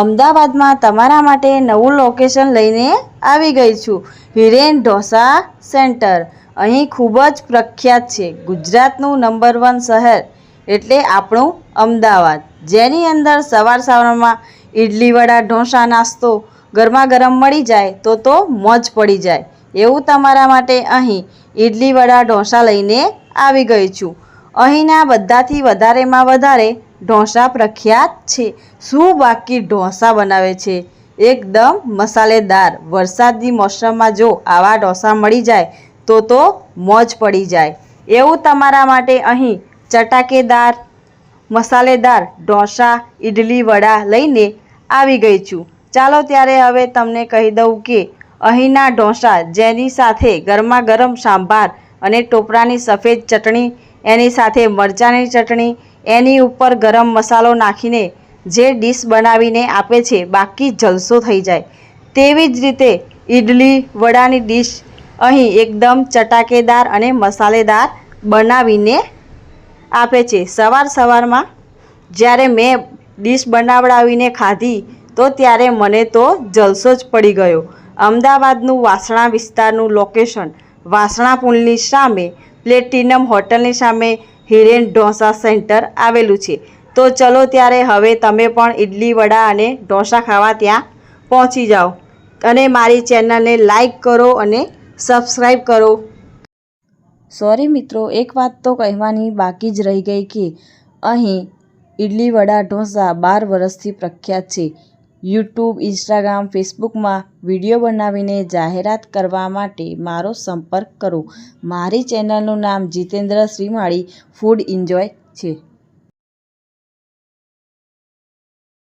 અમદાવાદમાં તમારા માટે નવું લોકેશન લઈને આવી ગઈ છું. હિરેન ઢોસા સેન્ટર અહીં ખૂબ જ પ્રખ્યાત છે. ગુજરાતનું નંબર વન શહેર એટલે આપણું અમદાવાદ. જેની અંદર સવાર સવારમાં ઇડલી વડા, ઢોસા, નાસ્તો ગરમા ગરમ મળી જાય તો તો મોજ પડી જાય. એવું તમારા માટે અહીં ઇડલી વડા, ઢોસા લઈને આવી ગઈ છું. અહીંના બધાથી વધારેમાં વધારે ઢોસા પ્રખ્યાત છે. શું બાકી ઢોસા બનાવે છે? એકદમ મસાલેદાર. વરસાદની મોસમમાં જો આવા ઢોસા મળી જાય, તો તો મોજ પડી જાય. એવું તમારા માટે અહીં ચટાકેદાર, મસાલેદાર ઢોસા ઇડલી વડા લઈને આવી ગઈ છું. ચાલો ત્યારે હવે તમને કહી દઉં કે અહીંના ઢોસા જેની સાથે ગરમા ગરમ સાંભાર અને ટોપરાની સફેદ ચટણી, એની સાથે મરચાંની ચટણી એની ઉપર ગરમ મસાલો નાખીને જે ડીશ બનાવીને આપે છે, બાકી જલસો થઈ જાય. તેવી જ રીતે ઇડલી વડાની ડીશ અહીં એકદમ ચટાકેદાર અને મસાલેદાર બનાવીને આપે છે. સવાર સવારમાં જ્યારે મેં ડીશ બનાવડાવીને ખાધી, તો ત્યારે મને તો જલસો જ પડી ગયો. અમદાવાદનું વાસણા વિસ્તારનું લોકેશન વાસણા પુલની સામે, પ્લેટિનમ હોટલની સામે હિરેન ઢોસા સેન્ટર આવેલું છે. તો ચલો ત્યારે હવે તમે પણ ઇડલી વડા અને ઢોસા ખાવા ત્યાં પહોંચી જાઓ. અને મારી ચેનલને લાઈક કરો અને સબસ્ક્રાઈબ કરો. સોરી મિત્રો, એક વાત તો કહેવાની બાકી જ રહી ગઈ કે અહીં ઇડલી વડા ઢોસા બાર વર્ષથી પ્રખ્યાત છે. યુટ્યુબ, ઇન્સ્ટાગ્રામ, ફેસબુકમાં વીડિયો બનાવીને જાહેરાત કરવા માટે મારો સંપર્ક કરો. મારી ચેનલનું નામ જીતેન્દ્ર શ્રીમાળી ફૂડ ઇન્જોય છે.